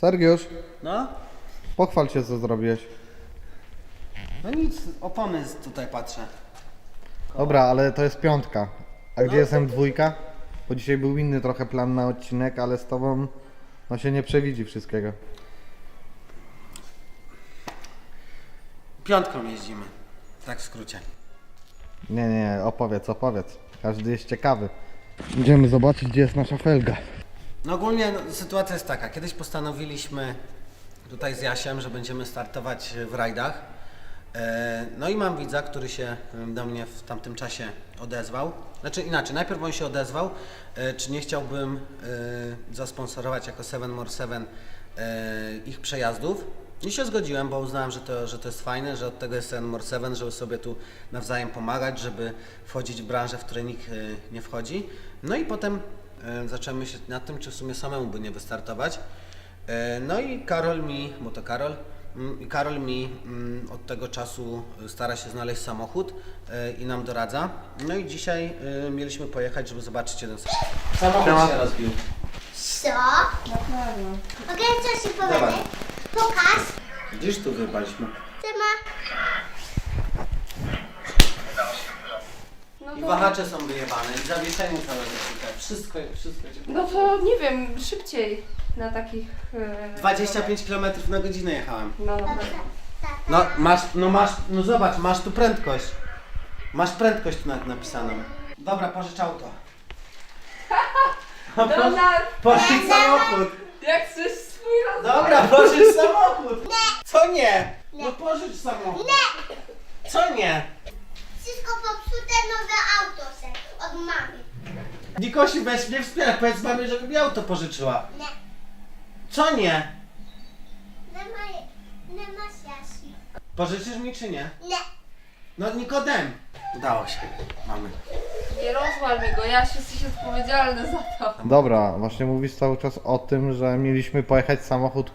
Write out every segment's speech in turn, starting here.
Sergiusz, No? pochwal się co zrobiłeś. No nic, opony z- tutaj patrzę. Dobra, ale to jest piątka. A gdzie No. jest M2? Bo dzisiaj był inny trochę plan na odcinek, ale z tobą no się nie przewidzi wszystkiego. Piątką jeździmy. Tak w skrócie. Nie, nie, opowiedz, opowiedz. Każdy jest ciekawy. Idziemy zobaczyć, gdzie jest nasza felga. No ogólnie no, sytuacja jest taka. Kiedyś postanowiliśmy tutaj z Jasiem, że będziemy startować w rajdach. E, No i mam widza, który się do mnie w tamtym czasie odezwał. Znaczy inaczej, najpierw on się odezwał, e, czy nie chciałbym e, zasponsorować jako 7 more 7 e, ich przejazdów. I się zgodziłem, bo uznałem, że to, że to jest fajne, że od tego jest 7 more 7, żeby sobie tu nawzajem pomagać, żeby wchodzić w branżę, w której nikt nie wchodzi. No i potem zacząłem myśleć nad tym, czy w sumie samemu by nie wystartować. No i Karol mi, bo to Karol, mm, i Karol mi mm, od tego czasu stara się znaleźć samochód e, i nam doradza. No i dzisiaj e, mieliśmy pojechać, żeby zobaczyć jeden samochód. Samochód się rozbił. Co? Mogę coś ci powiedzieć? Pokaż. Gdzieś tu wyjebaliśmy. Ty ma... I wahacze są wyjebane, i zawieszenie całe zepsute. Wszystko, wszystko. No to nie wiem, szybciej na takich. e, 25 km na godzinę jechałem. No dobra. No masz, no masz, no zobacz, masz tu prędkość. Masz prędkość tu na- napisaną. Dobra, pożycz auto. Donald, Pożycz samochód. jak chcesz swój rozwój. Dobra, pożycz samochód. Co nie? No pożycz samochód. Co nie? Wszystko popsute, nowe auto se od mamy. Nikosi weź mnie wspiera, powiedz mamie, żeby mi auto pożyczyła. Nie. Co nie? Nie ma, nie ma siasi. Pożyczysz mi czy nie? Nie. No Nikodem. Udało się. Mamy. Nie rozwal mi go, Jaś, jesteś odpowiedzialny za to. Dobra, właśnie mówisz cały czas o tym, że mieliśmy pojechać samochód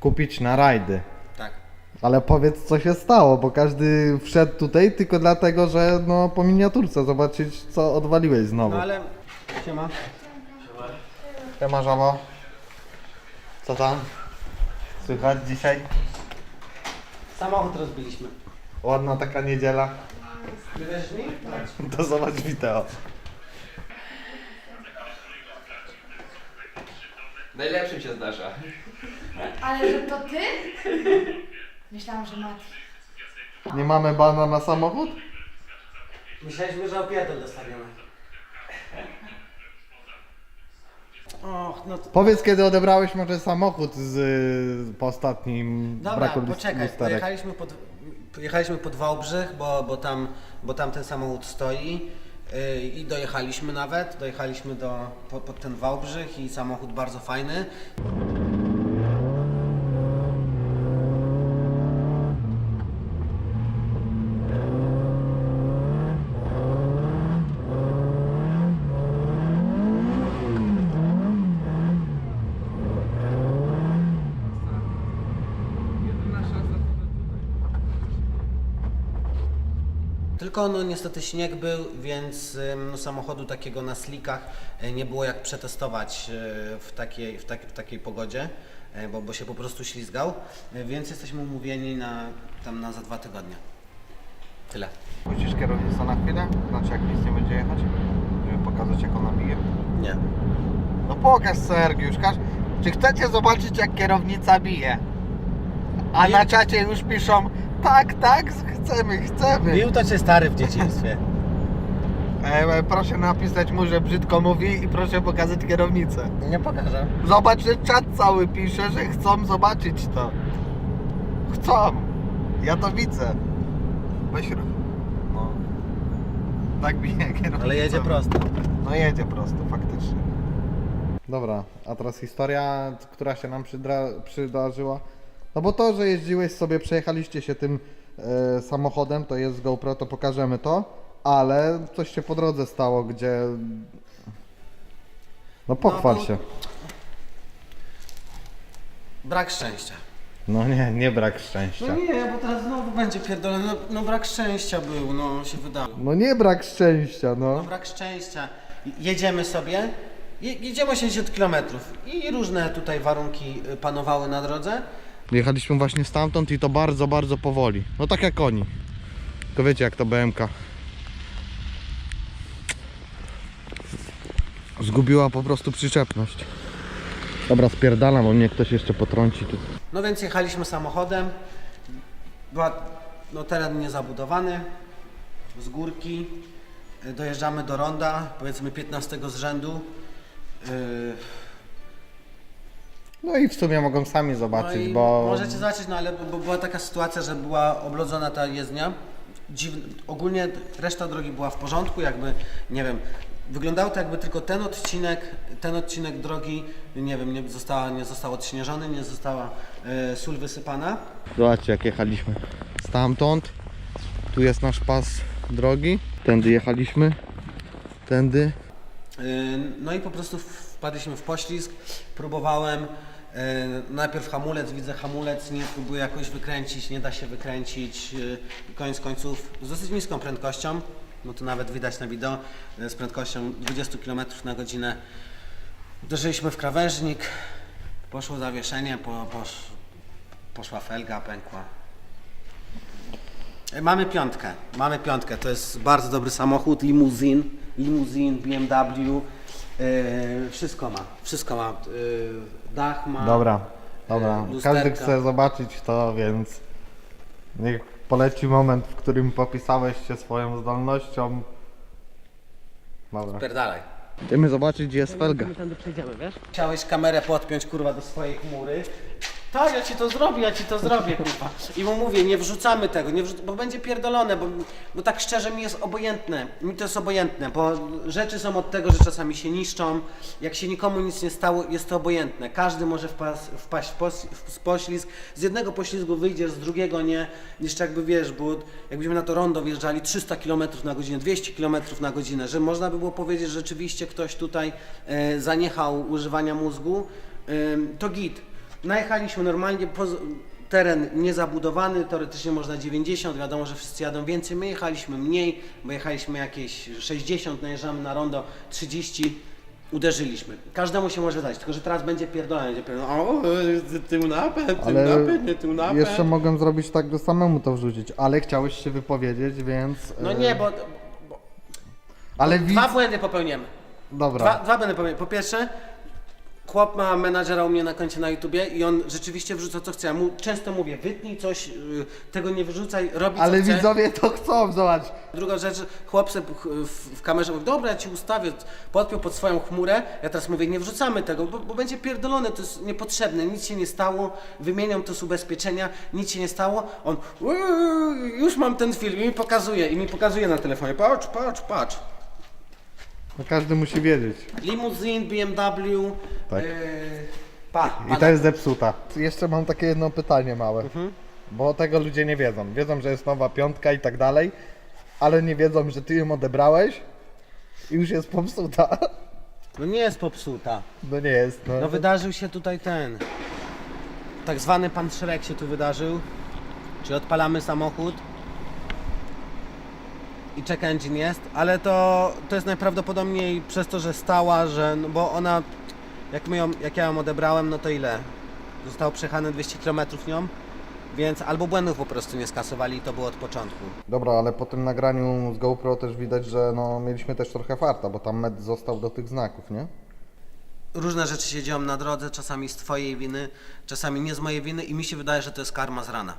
kupić na rajdy. Tak. Ale powiedz co się stało, bo każdy wszedł tutaj tylko dlatego, że no po miniaturce zobaczyć co odwaliłeś znowu. No ale... Siema. Siema żabo. Co tam? Słychać dzisiaj? Samochód rozbiliśmy. Ładna taka niedziela. Wybierzesz mi? To zobacz wideo. Najlepszym się zdarza. Ale że to ty? Myślałam, że Mati. Nie mamy bana na samochód? Myśleliśmy, że opierdol dostaniemy. Och, no to... Powiedz kiedy odebrałeś może samochód z, y, po ostatnim Dobra, braku list- poczekaj, lusterek. pojechaliśmy pod, pojechaliśmy pod Wałbrzych, bo, bo, tam, bo tam ten samochód stoi yy, i dojechaliśmy nawet, dojechaliśmy do, pod, pod ten Wałbrzych i samochód bardzo fajny. Tylko no niestety śnieg był, więc no, samochodu takiego na slikach y, nie było jak przetestować y, w takiej, w tak, w takiej pogodzie, y, bo, bo się po prostu ślizgał, więc jesteśmy umówieni na, tam na za dwa tygodnie. Tyle. Puścisz kierownicę na chwilę? Znaczy jak nic nie będzie jechać? Żeby pokazać jak ona bije? Nie. No pokaż Sergiusz, każ... Czy chcecie zobaczyć jak kierownica bije? A na czacie już piszą tak, tak, chcemy, chcemy. Bił to cię stary w dzieciństwie. E, e, proszę napisać mu, że brzydko mówi i proszę pokazać kierownicę. Nie pokażę. Zobacz, że czat cały pisze, że chcą zobaczyć to. Chcą. Ja to widzę. Weź ro- No. Tak bije kierownica. Ale jedzie prosto. No jedzie prosto, faktycznie. Dobra, a teraz historia, która się nam przydra- przydarzyła. No bo to, że jeździłeś sobie, przejechaliście się tym e, samochodem, to jest z GoPro, to pokażemy to, ale coś się po drodze stało, gdzie... No pochwal No się. Brak szczęścia. No nie, nie brak szczęścia. No nie, bo teraz znowu będzie pierdolone. No, no brak szczęścia był, no się wydało. No nie brak szczęścia, No no. brak szczęścia. Jedziemy sobie Je, jedziemy 80 km i różne tutaj warunki y, panowały na drodze. Jechaliśmy właśnie stamtąd i to bardzo, bardzo powoli. No tak jak oni. Tylko wiecie jak to BMK. Zgubiła po prostu przyczepność. Dobra, spierdalam, bo mnie ktoś jeszcze potrąci tu. No więc jechaliśmy samochodem. Była, no teren niezabudowany, z górki. Y, Dojeżdżamy do ronda, powiedzmy 15 z rzędu. Yy, No i w sumie mogą sami No zobaczyć, i bo... Możecie zobaczyć, no ale bo była taka sytuacja, że była oblodzona ta jezdnia. Dziwne, ogólnie reszta drogi była w porządku, jakby, nie wiem, wyglądało to jakby tylko ten odcinek, ten odcinek drogi, nie wiem, nie, została, nie został odśnieżony, nie została e, sól wysypana. Zobaczcie jak jechaliśmy. Stamtąd. Tu jest nasz pas drogi. Tędy jechaliśmy. Tędy. Yy, No i po prostu wpadliśmy w poślizg, próbowałem yy, najpierw hamulec, widzę hamulec, nie próbuję jakoś wykręcić, nie da się wykręcić i koniec końców z dosyć niską prędkością, no to nawet widać na wideo, yy, z prędkością 20 km na godzinę uderzyliśmy w krawężnik, poszło zawieszenie, po, posz, poszła felga, pękła. E, Mamy piątkę, mamy piątkę, to jest bardzo dobry samochód, limuzin, limuzin, BMW, e, wszystko ma, wszystko ma, e, dach ma. Dobra, dobra. E, lusterka. Każdy chce zobaczyć to, więc niech poleci moment, w którym popisałeś się swoją zdolnością. Dobra. Pierdalaj. Idziemy zobaczyć, gdzie jest felga. Chciałeś kamerę podpiąć kurwa do swojej chmury. Tak, ja ci to zrobię, ja ci to zrobię, kurwa. I mu mówię, nie wrzucamy tego, nie wrzu- bo będzie pierdolone, bo, bo tak szczerze mi jest obojętne. Mi to jest obojętne, bo rzeczy są od tego, że czasami się niszczą. Jak się nikomu nic nie stało, jest to obojętne. Każdy może wpaść w, w poślizg. Z jednego poślizgu wyjdziesz, z drugiego nie. Jeszcze jakby wiesz, bo jakbyśmy na to rondo wjeżdżali 300 km na godzinę, 200 km na godzinę, że można by było powiedzieć, że rzeczywiście ktoś tutaj e, zaniechał używania mózgu, Ym, to git. Najechaliśmy normalnie, poz- teren niezabudowany, teoretycznie można 90, wiadomo, że wszyscy jadą więcej, my jechaliśmy mniej, bo jechaliśmy jakieś 60, najeżdżamy na rondo 30, uderzyliśmy. Każdemu się może dać, tylko że teraz będzie pierdolenie, będzie pierdolenie, o, tył napęd, tył Ale napęd, nie tył napęd. jeszcze mogłem zrobić tak, że samemu to wrzucić, ale chciałeś się wypowiedzieć, więc... No e, nie, bo, bo Ale widz... dwa błędy popełniłem. Dobra. Dwa, dwa będę powiedział. Po pierwsze, chłop ma menadżera u mnie na koncie na YouTubie i on rzeczywiście wrzuca co chce. Ja mu często mówię, wytnij coś, yy, tego nie wyrzucaj, robi Ale co chce. widzowie to chcą, zobacz. Druga rzecz, chłop se w, w kamerze mówi, dobra, ja ci ustawię, podpiął pod swoją chmurę. Ja teraz mówię, nie wrzucamy tego, bo, bo będzie pierdolone, to jest niepotrzebne, nic się nie stało, wymieniam to z ubezpieczenia, nic się nie stało. On, "Uuu, już mam ten film i mi pokazuje, i mi pokazuje na telefonie, patrz, patrz, patrz. No każdy musi wiedzieć. Limuzin, BMW. Tak. Yy, pa, I ta jest zepsuta. Jeszcze mam takie jedno pytanie małe. Bo tego ludzie nie wiedzą. Wiedzą, że jest nowa piątka i tak dalej, ale nie wiedzą, że ty ją odebrałeś i już jest popsuta. No nie jest popsuta. No nie jest. No. No wydarzył się tutaj ten. Tak zwany pan Szrek się tu wydarzył. Czyli odpalamy samochód. I check engine jest, ale to, to jest najprawdopodobniej przez to, że stała, że. No bo ona. Jak, my ją, jak ja ją odebrałem, no to ile? Zostało przejechane 200 km nią. Więc albo błędów po prostu nie skasowali i to było od początku. Dobra, ale po tym nagraniu z GoPro też widać, że no, mieliśmy też trochę farta, bo tam med został do tych znaków, nie? Różne rzeczy się dzieją na drodze, czasami z Twojej winy, czasami nie z mojej winy i mi się wydaje, że to jest karma z rana.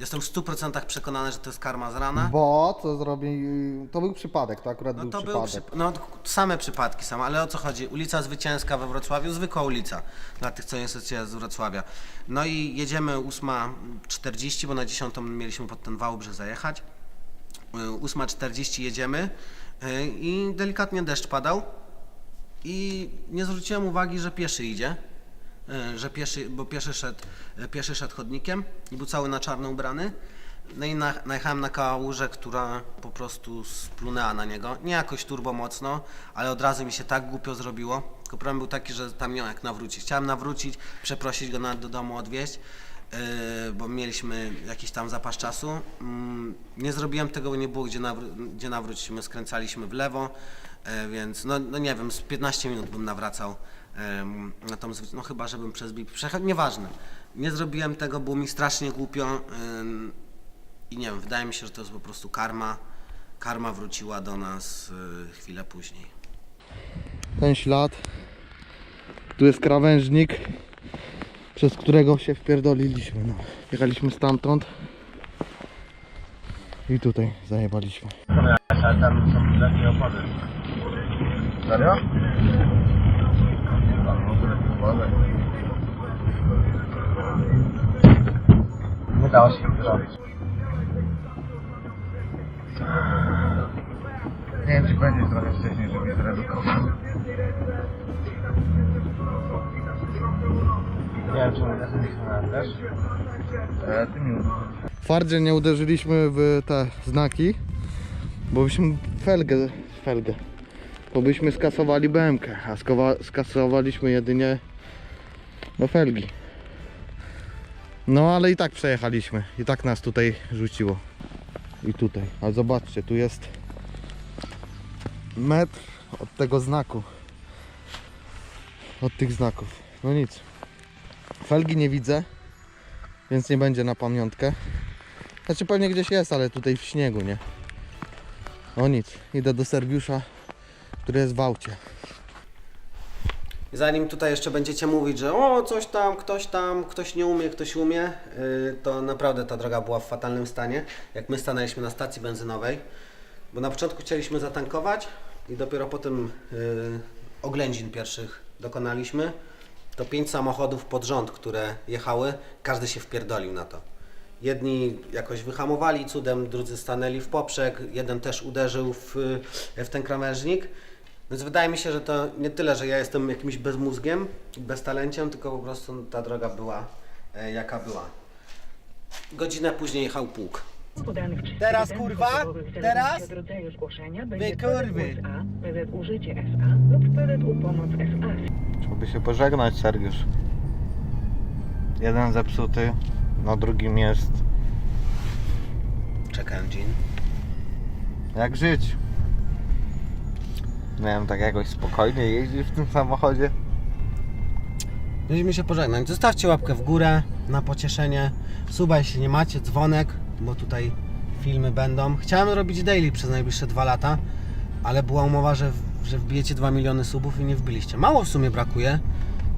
Jestem w 100% przekonany, że to jest karma z rana. Bo co zrobi. To był przypadek, to akurat No był to był przypadek. przy... no, same przypadki same, ale o co chodzi? Ulica Zwycięska we Wrocławiu, zwykła ulica, dla tych, co nie chcecie z Wrocławia. No i jedziemy 8.40, bo na 10 mieliśmy pod ten Wałbrzych zajechać. Y, 8.40 jedziemy y, i delikatnie deszcz padał i nie zwróciłem uwagi, że pieszy idzie. Y, Że pieszy, bo pieszy szedł, y, pieszy szedł chodnikiem i był cały na czarno ubrany. No i na, najechałem na kałużę, która po prostu splunęła na niego. Nie jakoś turbo mocno, ale od razu mi się tak głupio zrobiło. Tylko problem był taki, że tam miał jak nawrócić. Chciałem nawrócić, przeprosić go na, do domu odwieźć, yy, bo mieliśmy jakiś tam zapas czasu. Mm, nie zrobiłem tego, bo nie było gdzie, nawró- gdzie nawrócić. My skręcaliśmy w lewo. e, więc no, no nie wiem, z 15 minut bym nawracał em, na tą zwycięstwo, no chyba, żebym przez BIP przejechał, nieważne. Nie zrobiłem tego, było mi strasznie głupio i nie wiem, wydaje mi się, że to jest po prostu karma. Karma wróciła do nas y, chwilę później. ten ślad. Tu jest krawężnik, przez którego się wpierdoliliśmy. No. Jechaliśmy stamtąd i tutaj zajebaliśmy. Serio? Nie dało się zrobić. Nie wiem, czy będzie trochę wcześniej, żeby zredukować. Nie wiem, czy też. E, ty mi Twardzie nie uderzyliśmy w te znaki, bo byśmy felgę, felgę, bo byśmy skasowali BMK, a skasowaliśmy jedynie no felgi. No ale i tak przejechaliśmy, i tak nas tutaj rzuciło. I tutaj, ale zobaczcie, tu jest metr od tego znaku. Od tych znaków. No nic. Felgi nie widzę, więc nie będzie na pamiątkę. Znaczy pewnie gdzieś jest, ale tutaj w śniegu, nie? O nic. Idę do Sergiusza, który jest w aucie. Zanim tutaj jeszcze będziecie mówić, że o, coś tam, ktoś tam, ktoś nie umie, ktoś umie, yy, to naprawdę ta droga była w fatalnym stanie. Jak my stanęliśmy na stacji benzynowej, bo na początku chcieliśmy zatankować i dopiero potem yy, oględzin pierwszych dokonaliśmy, to pięć samochodów pod rząd, które jechały, każdy się wpierdolił na to. Jedni jakoś wyhamowali cudem, drudzy stanęli w poprzek, jeden też uderzył w, w ten krawężnik. Więc wydaje mi się, że to nie tyle, że ja jestem jakimś bezmózgiem, beztalenciem, tylko po prostu ta droga była e, jaka była. Godzinę później jechał pług. Teraz, kurwa? Teraz? Wy kurwy. Trzeba by się pożegnać, Sergiusz. Jeden zepsuty, na drugim jest Check engine. jak żyć. Wiem, tak jakoś spokojnie jeździsz w tym samochodzie. Musimy się pożegnać. Zostawcie łapkę w górę na pocieszenie. Suba, jeśli nie macie, dzwonek, bo tutaj filmy będą. Chciałem robić daily przez najbliższe dwa lata, ale była umowa, że, że wbijecie 2 miliony subów i nie wbiliście. Mało w sumie brakuje,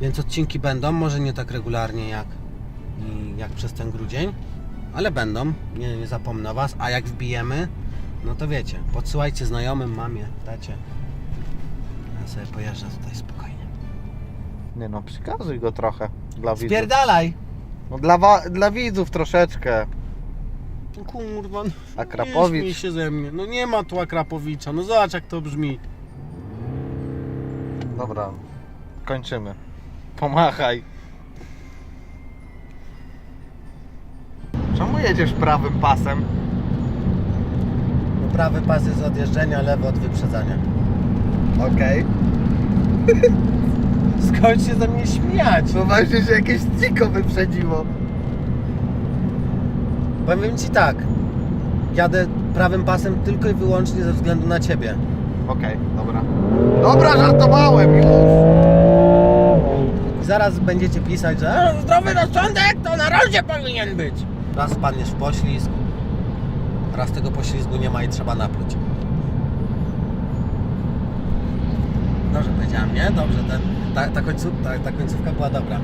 więc odcinki będą, może nie tak regularnie jak, jak przez ten grudzień, ale będą, nie, nie zapomnę Was, a jak wbijemy, no to wiecie, podsyłajcie znajomym, mamie, tacie. Ja sobie pojeżdżę tutaj spokojnie. Nie no, przekazuj go trochę dla widzów. Spierdalaj! No dla, wa- dla widzów troszeczkę. No Kurwa, no Akrapowicz. nie śmiej się ze mnie. No nie ma tu Akrapowicza, no zobacz jak to brzmi. Dobra, kończymy. Pomachaj. Czemu jedziesz prawym pasem? No prawy pas jest od jeżdżenia, lewy od wyprzedzania. Okej. Skąd się ze mnie śmiać? No właśnie się jakieś dziko wyprzedziło. Powiem Ci tak, jadę prawym pasem tylko i wyłącznie ze względu na Ciebie. Okej, dobra. Dobra, żartowałem już. Zaraz będziecie pisać, że "A, zdrowy rozsądek to na rondzie powinien być. Raz wpadniesz w poślizg, raz tego poślizgu nie ma i trzeba napluć. Dobrze powiedziałem, nie? Dobrze, ten, ta, ta, końców, ta, ta końcówka była dobra.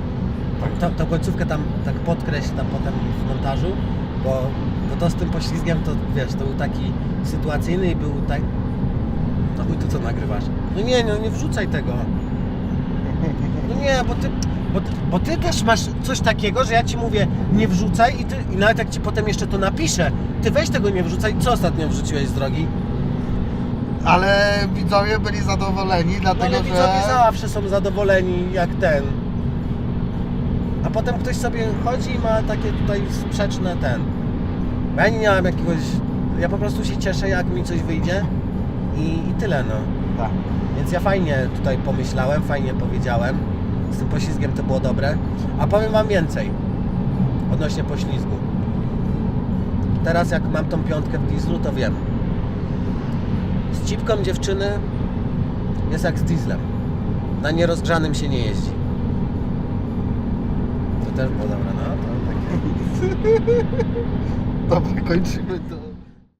Ta, tą końcówkę tam tak podkreśl tam potem w montażu, bo, bo to z tym poślizgiem to wiesz, to był taki sytuacyjny i był tak... No chuj, to co nagrywasz? No nie, no nie wrzucaj tego. No nie, bo ty, bo, ty, bo ty też masz coś takiego, że ja ci mówię nie wrzucaj i, ty, i nawet jak ci potem jeszcze to napiszę, ty weź tego nie wrzucaj. Co ostatnio wrzuciłeś z drogi? Ale widzowie byli zadowoleni, dlatego ale że... widzowie zawsze są zadowoleni jak ten. A potem ktoś sobie chodzi i ma takie tutaj sprzeczne ten. Ja nie mam jakiegoś... Ja po prostu się cieszę jak mi coś wyjdzie i, i tyle no. Tak. Więc ja fajnie tutaj pomyślałem, fajnie powiedziałem. Z tym poślizgiem to było dobre. A powiem Wam więcej odnośnie poślizgu. Teraz jak mam tą piątkę w dieslu, to wiem. Z dziewczyny jest jak z dieslem. Na nierozgrzanym się nie jeździ. To też było dobre, no. To takie... Dobra, kończymy to.